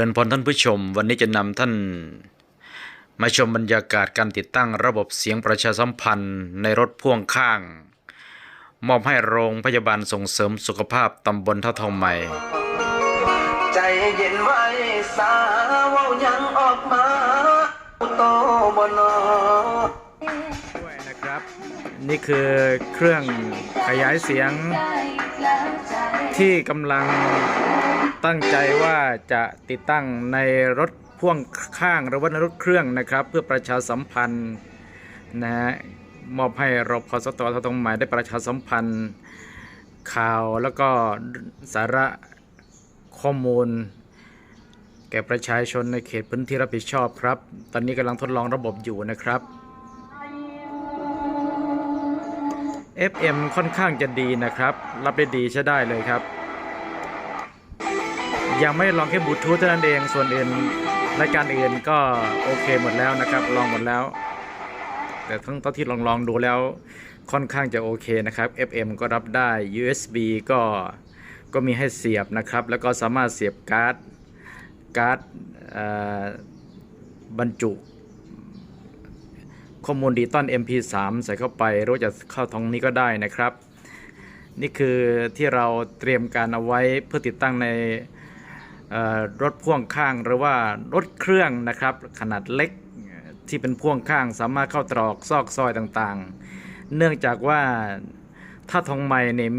เจริญพรท่านผู้ชม วันนี้จะนำท่านมาชมบรรยากาศการติดตั้งระบบเสียงประชาสัมพันธ์ในรถพ่วงข้าง มอบให้โรงพยาบาลส่งเสริมสุขภาพตำบลท่าทองใหม่ ใจเย็นไว้สาวายังออกมาโตบนอด้วยนะครับ นี่คือเครื่องขยายเสียงที่กำลัง ตั้งใจว่าจะติดตั้งในรถพ่วงข้างหรือว่ารถเครื่องนะครับ เพื่อประชาสัมพันธ์นะฮะมอบให้รพสตทตรงหมายได้ประชาสัมพันธ์ข่าวแล้วก็สาระข้อมูล แก่ประชาชนในเขตพื้นที่รับผิดชอบครับ ตอนนี้กำลังทดลองระบบอยู่นะครับ FM ค่อนข้างจะดีนะครับ รับได้ดีใช้ได้เลยครับ ยังไม่ลองแค่บลูทูธเท่านั้นเองส่วนอื่นรายการอื่นก็โอเคหมดแล้วนะครับ ลองหมดแล้ว แต่ทั้งตอนที่ลองลองดูแล้วค่อนข้างจะโอเคนะครับ FM ก็รับได้ USB ก็ก็มีให้เสียบนะครับ แล้วก็สามารถเสียบการ์ดการ์ดบรรจุข้อมูลดิจิตอล MP3 ใส่เข้าไปหรือจะเข้าทางนี้ก็ได้นะครับ นี่คือที่เราเตรียมการเอาไว้เพื่อติดตั้งใน รถพ่วงข้างหรือว่ารถเครื่องนะครับ ขนาดเล็กที่เป็นพ่วงข้างสามารถเข้าตรอกซอกซอยต่างๆ เนื่องจากว่าถ้าทองใหม่เนี่ย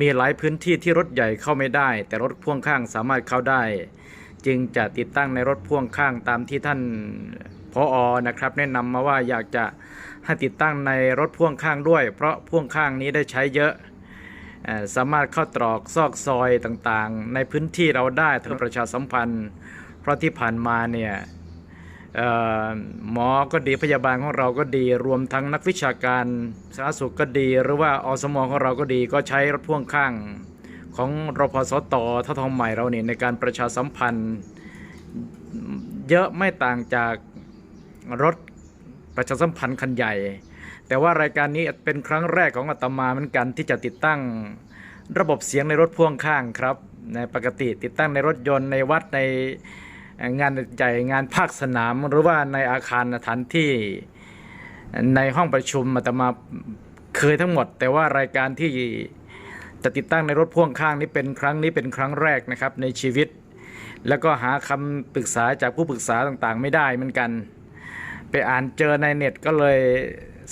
มีหลายพื้นที่ที่รถใหญ่เข้าไม่ได้ แต่รถพ่วงข้างสามารถเข้าได้ จึงจะติดตั้งในรถพ่วงข้างตามที่ท่านพออนะครับ แนะนำมาว่าอยากจะให้ติดตั้งในรถพ่วงข้างด้วย เพราะพ่วงข้างนี้ได้ใช้เยอะ สามารถเข้าตรอกซอกซอยต่างๆ ในพื้นที่เราได้เพื่อประชาสัมพันธ์ เพราะที่ผ่านมาเนี่ยเอ่อหมอก็ดีพยาบาลของเราก็ดี รวมทั้งนักวิชาการสาธารณสุขก็ดี หรือว่าอสมของเราก็ดีก็ใช้รถพ่วงข้างของรพสตท่าทองใหม่เราเนี่ยในการประชาสัมพันธ์ เยอะไม่ต่างจากรถประชาสัมพันธ์คันใหญ่ แต่ว่ารายการนี้เป็นครั้งแรกของอาตมาเหมือนกันที่จะติดตั้งระบบเสียงในรถพ่วงข้างครับในปกติติดตั้งในรถยนต์ในวัดในงานใหญ่งานภาคสนามหรือว่าในอาคารสถานที่ในห้องประชุมอาตมาเคยทั้งหมด แต่ว่ารายการที่จะติดตั้งในรถพ่วงข้างนี้เป็นครั้งนี้เป็นครั้งแรกนะครับในชีวิต แล้วก็หาคำปรึกษาจากผู้ปรึกษาต่างๆ ไม่ได้เหมือนกัน ไปอ่านเจอในเน็ตก็เลย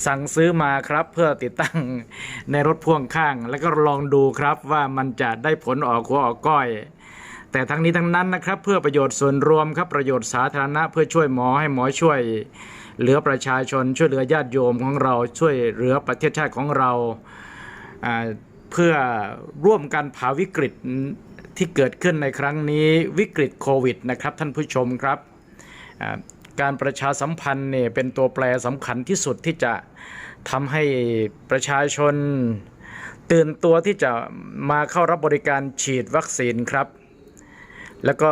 สั่งซื้อมาครับเพื่อติดตั้งในรถพ่วงข้าง แล้วก็ลองดูครับว่ามันจะได้ผลออกหัวออกก้อย แต่ทั้งนี้ทั้งนั้นนะครับ เพื่อประโยชน์ส่วนรวมครับประโยชน์สาธารณะเพื่อช่วยหมอให้หมอช่วย เหลือประชาชนช่วยเหลือญาติโยมของเราช่วยเหลือประเทศชาติของเราเพื่อร่วมกันผ่าวิกฤตที่เกิดขึ้นในครั้งนี้วิกฤตโควิดนะครับท่านผู้ชมครับ การประชาสัมพันธ์เนี่ยเป็นตัวแปรสำคัญที่สุดที่จะทำให้ประชาชนตื่นตัวที่จะมาเข้ารับบริการฉีดวัคซีนครับ แล้วก็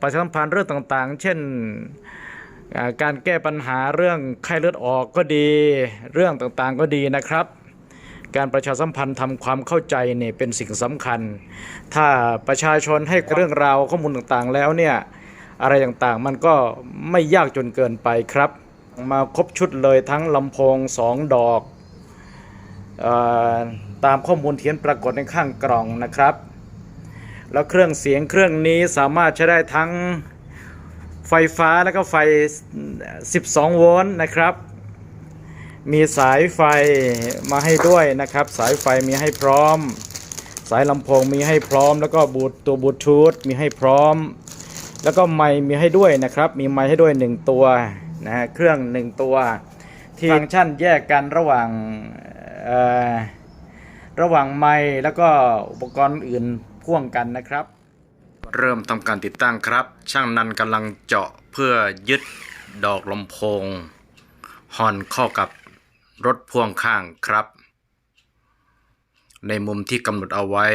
ประชาสัมพันธ์เรื่องต่างๆ เช่นการแก้ปัญหาเรื่องไข้เลือดออกก็ดี เรื่องต่างๆก็ดีนะครับ การประชาสัมพันธ์ทำความเข้าใจเนี่ยเป็นสิ่งสำคัญ ถ้าประชาชนให้เรื่องราวข้อมูลต่างๆแล้วเนี่ย อะไรต่างๆ มันก็ไม่ยากจนเกินไปครับ มาครบชุดเลยทั้งลำโพงสองดอกออตามข้อมูลเทียนปรากฏในข้างกล่องนะครับ แล้วเครื่องเสียงเครื่องนี้สามารถใช้ได้ทั้งไฟฟ้าแล้วก็ไฟ 12 โวลต์นะครับ มีสายไฟมาให้ด้วยนะครับ สายไฟมีให้พร้อม สายลำโพงมีให้พร้อม แล้วก็บูตตัวบูทูธมีให้พร้อม แล้วก็ไมค์มีให้ด้วยนะครับ มีไมค์ให้ด้วย 1 ตัวนะฮะเครื่อง 1 ตัวที่ฟังก์ชันแยกกันระหว่างเอ่อระหว่างไมค์แล้วก็อุปกรณ์อื่นพ่วงกันนะครับ เริ่มทำการติดตั้งครับ ช่างนันกำลังเจาะเพื่อยึดดอกลำโพงฮอนเข้ากับรถพ่วงข้างครับ ในมุมที่กำหนดเอาไว้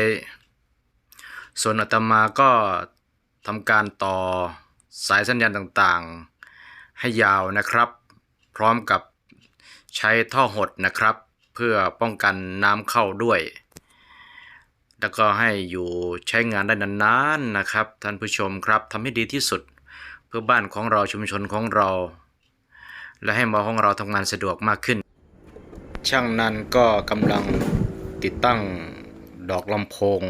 ส่วนอาตมาก็ ทำการต่อสายสัญญาณต่างๆ ให้ยาวนะครับ พร้อมกับใช้ท่อหดนะครับ เพื่อป้องกันน้ำเข้าด้วย แล้วก็ให้อยู่ใช้งานได้นานๆนะครับ ท่านผู้ชมครับทำให้ดีที่สุดเพื่อบ้านของเราชุมชนของเรา และให้มอของเราทำงานสะดวกมากขึ้น ช่างนั้นก็กำลังติดตั้งดอกลำโพง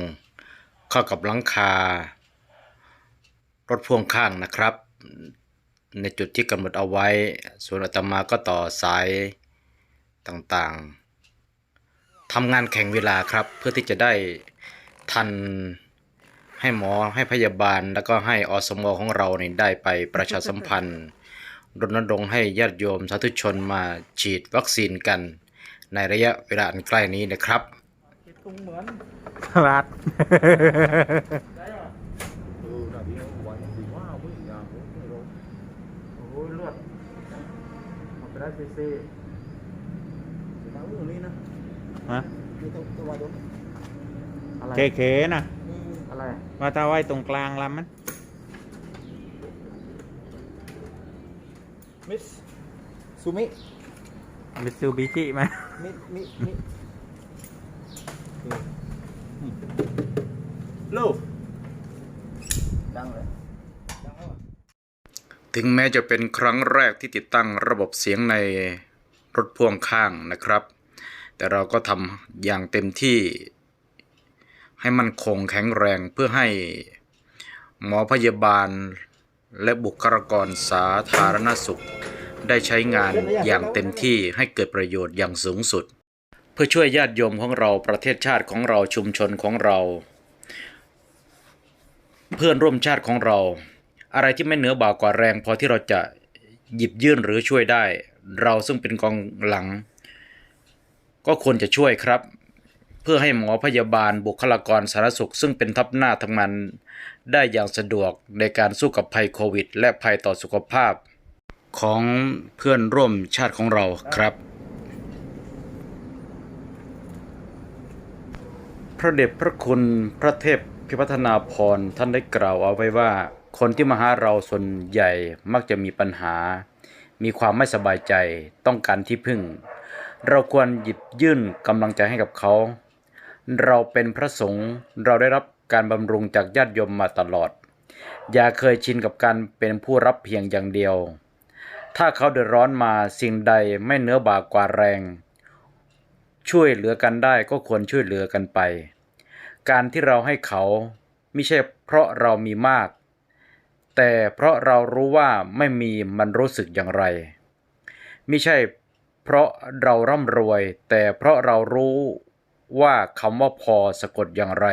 เข้ากับหลังคา รถพ่วงข้างนะครับ ในจุดที่กำหนดเอาไว้ ส่วนอาตมาก็ต่อสายต่างๆทำงานแข่งเวลาครับ เพื่อที่จะได้ทันให้หมอให้พยาบาลแล้วก็ให้อสมของเราเนี่ยได้ไปประชาสัมพันธ์รณรงค์ให้ญาติโยมสาธุชนมาฉีดวัคซีนกัน ในระยะเวลาอันใกล้นี้นะครับครับโอ้ยเลือด เอาไปได้ซีซีฮะอะไรเก๋ๆนะอะไรมาตาไว้ตรงกลางลำมันมิสซูมิมิตซูบิชิมามิมิมิลูกดังเลย ถึงแม้จะเป็นครั้งแรกที่ติดตั้งระบบเสียงในรถพ่วงข้างนะครับ แต่เราก็ทำอย่างเต็มที่ ให้มันคงแข็งแรงเพื่อให้หมอพยาบาลและบุคลากรสาธารณสุข ได้ใช้งานอย่างเต็มที่ให้เกิดประโยชน์อย่างสูงสุด เพื่อช่วยญาติโยมของเราประเทศชาติของเราชุมชนของเรา เพื่อนร่วมชาติของเรา อะไรที่ไม่เหนือบ่ากว่าแรง พอที่เราจะหยิบยื่นหรือช่วยได้ เราซึ่งเป็นกองหลัง ก็ควรจะช่วยครับ เพื่อให้หมอพยาบาลบุคลากรสาธารณสุข ซึ่งเป็นทัพหน้าทำงานได้อย่างสะดวกในการสู้กับภัยโควิด และภัยต่อสุขภาพ ของเพื่อนร่วมชาติของเราครับ พระเดชพระคุณพระเทพพิพัฒนาพรท่านได้กล่าวเอาไว้ว่าคนที่มาหาเราส่วนใหญ่มักจะมีปัญหา มีความไม่สบายใจต้องการที่พึ่ง เราควรหยิบยื่นกำลังใจให้กับเขา เราเป็นพระสงฆ์เราได้รับการบำรุงจากญาติโยมมาตลอด อย่าเคยชินกับการเป็นผู้รับเพียงอย่างเดียว ถ้าเขาเดือดร้อนมาสิ่งใดไม่เนื้อบากกว่าแรง ช่วยเหลือกันได้ก็ควรช่วยเหลือกันไป การที่เราให้เขาไม่ใช่เพราะเรามีมาก แต่เพราะเรารู้ว่าไม่มีมันรู้สึกอย่างไร ไม่ใช่เพราะเราร่ำรวย แต่เพราะเรารู้ว่าคำว่าพอสะกดอย่างไร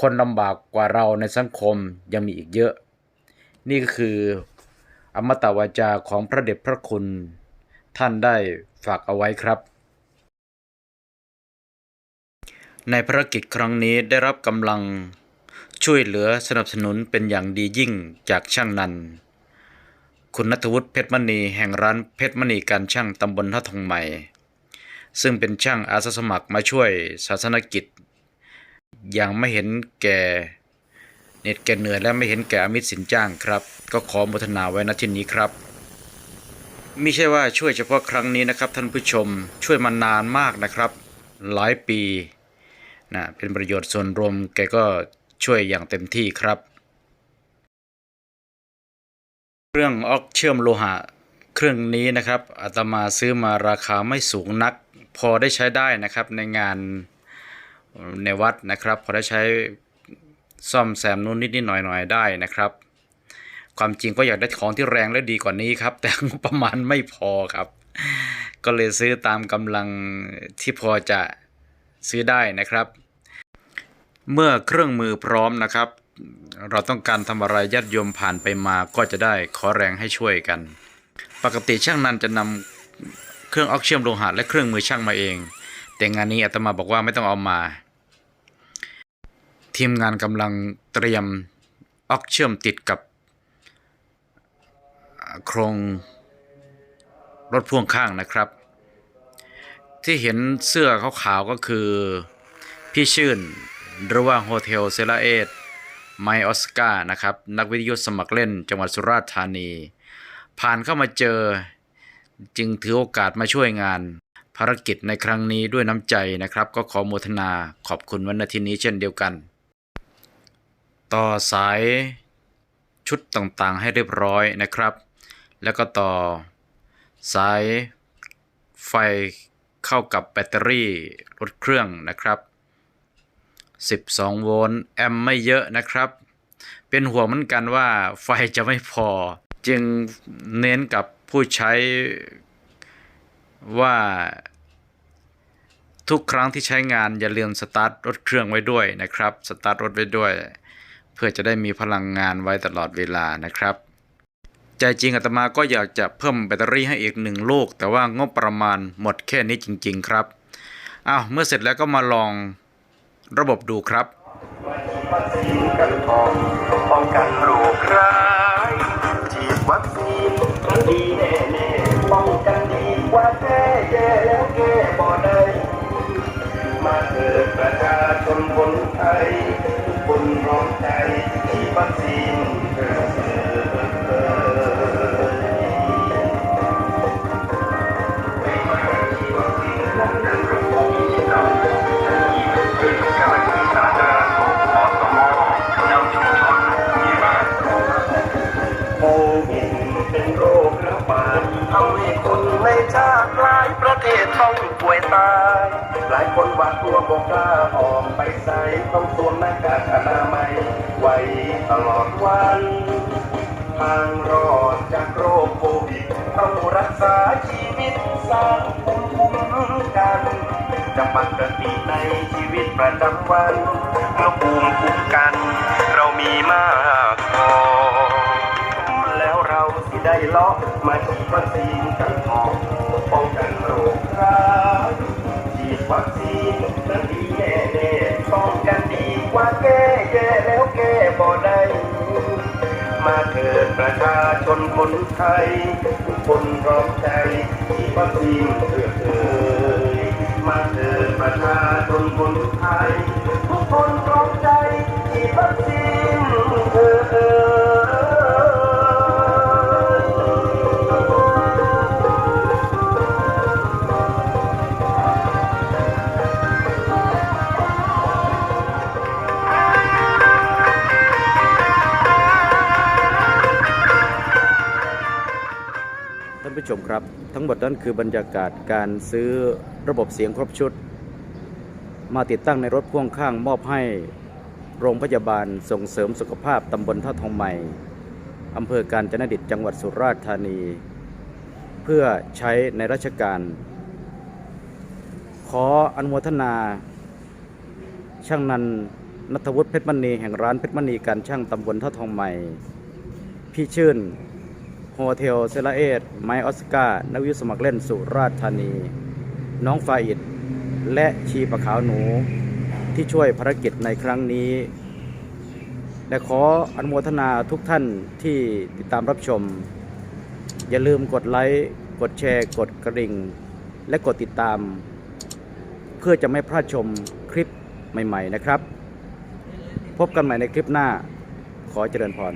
คนลำบากกว่าเราในสังคมยังมีอีกเยอะ นี่ก็คืออมตะวาจาของพระเดชพระคุณ ท่านได้ฝากเอาไว้ครับ ในภารกิจครั้งนี้ได้รับกำลัง ช่วยเหลือสนับสนุนเป็นอย่างดียิ่งจากช่างนัน คุณนัทวุฒิเพชรมณีแห่งร้านเพชรมณีการช่างตำบลท่าทองใหม่ ซึ่งเป็นช่างอาสาสมัครมาช่วยศาสนกิจ อย่างไม่เห็นแก่เน็ดแก่เหนื่อยและไม่เห็นแก่อมิตรสินจ้างครับ ก็ขอโมทนาไว้ณที่นี้ครับไม่ใช่ว่าช่วยเฉพาะครั้งนี้นะครับ ท่านผู้ชมช่วยมานานมากนะครับ หลายปีนะเป็นประโยชน์ส่วนรวมแกก็ ช่วยอย่างเต็มที่ครับ เครื่องออกเชื่อมโลหะ เครื่องนี้นะครับอาตมาซื้อมาราคาไม่สูงนัก พอได้ใช้ได้นะครับในงานในวัดนะครับ พอได้ใช้ซ่อมแซมนู่นนิดนิดหน่อยหน่อยได้นะครับ ความจริงก็อยากได้ของที่แรงและดีกว่านี้ครับ แต่งบประมาณไม่พอครับ ก็เลยซื้อตามกำลังที่พอจะซื้อได้นะครับ เมื่อเครื่องมือพร้อมนะครับ เราต้องการทำอะไรญาติโยมผ่านไปมาก็จะได้ขอแรงให้ช่วยกัน ปกติช่างนันจะนำเครื่องออกเชื่อมโลหะและเครื่องมือช่างมาเอง แต่งานนี้อาตมาบอกว่าไม่ต้องเอามา ทีมงานกำลังเตรียมออกเชื่อมติดกับโครงรถพ่วงข้างนะครับ ที่เห็นเสื้อขาวๆก็คือพี่ชื่น หรือว่าโฮเทลเซลาเอตไมออสกานะครับ นักวิทยุสมัครเล่นจังหวัดสุราษฎร์ธานี ผ่านเข้ามาเจอ จึงถือโอกาสมาช่วยงาน ภารกิจในครั้งนี้ด้วยน้ำใจนะครับ ก็ขอโมทนาขอบคุณวันนาทีนี้เช่นเดียวกัน ต่อสายชุดต่างๆให้เรียบร้อยนะครับ แล้วก็ต่อสายไฟเข้ากับแบตเตอรี่รถเครื่องนะครับ 12 โวลต์แอมป์ไม่เยอะนะครับ เป็นห่วงเหมือนกันว่าไฟจะไม่พอ จึงเน้นกับผู้ใช้ว่าทุกครั้งที่ใช้งานอย่าลืมสตาร์ทรถเครื่องไว้ด้วยนะครับ สตาร์ทรถไว้ด้วย เพื่อจะได้มีพลังงานไว้ตลอดเวลานะครับ ใจจริงอาตมาก็อยากจะเพิ่มแบตเตอรี่ให้อีกหนึ่งลูก แต่ว่างบประมาณหมดแค่นี้จริง ๆ ครับอ้าวเมื่อเสร็จแล้วก็มาลอง ระบบดูครับคนกันทองป้องกันโรคร้ายฉีดวัคซีนมันดีแน่ๆป้องกันดีกว่าแก้แย่แล้วแก้บ่ได้มาเถิดประชาชนคนไทยทุกคนพร้อมใจฉีดวัคซีน ตัวบกกล้าออกไปใส่ต้องสวมหน้ากากอนามัยไว้ตลอดวัน ทางรอดจากโรคโควิดต้องรักษาชีวิตสร้างภูมิคุ้มกันจะปกติในชีวิตประจำวันเมื่อภูมิคุ้มกัน เรามีมากพอแล้วเราสิได้เลาะมาฉีดวัคซีนกันพอ นนั้นดีแน่แน่ๆป้องกันดีกว่าแก้แย่แล้วแก้บ่ได้มาเถิดประชาชนคนไทย คนรอบใจที่วัคซีนเพื่อเอ่ยมาเถิดประชาชนคน ท่านผู้ชมครับ ทั้งหมดนั้นคือบรรยากาศการซื้อระบบเสียงครบชุด มาติดตั้งในรถพ่วงข้างมอบให้โรงพยาบาลส่งเสริมสุขภาพตำบลท่าทองใหม่อำเภอการจนดิตจังหวัดสุราษฎร์ธานี เพื่อใช้ในราชการ ขออนุโมทนา ช่างนันนัทวุฒิเพชรมณีแห่งร้านเพชรมณีการช่างตำบลท่าทองใหม่ พี่ชื่น โฮเทลเซลาเอตไมออสการ์นักวิทสมัครเล่นสุราษฎร์ธานี น้องฟาอิดและชีปะขาวหนูที่ช่วยภารกิจในครั้งนี้ และขออนุโมทนาทุกท่านที่ติดตามรับชม อย่าลืมกดไลค์กดแชร์กดกระดิ่ง และกดติดตาม เพื่อจะไม่พลาดชมคลิปใหม่ ๆ นะครับ พบกันใหม่ในคลิปหน้าขอเจริญพร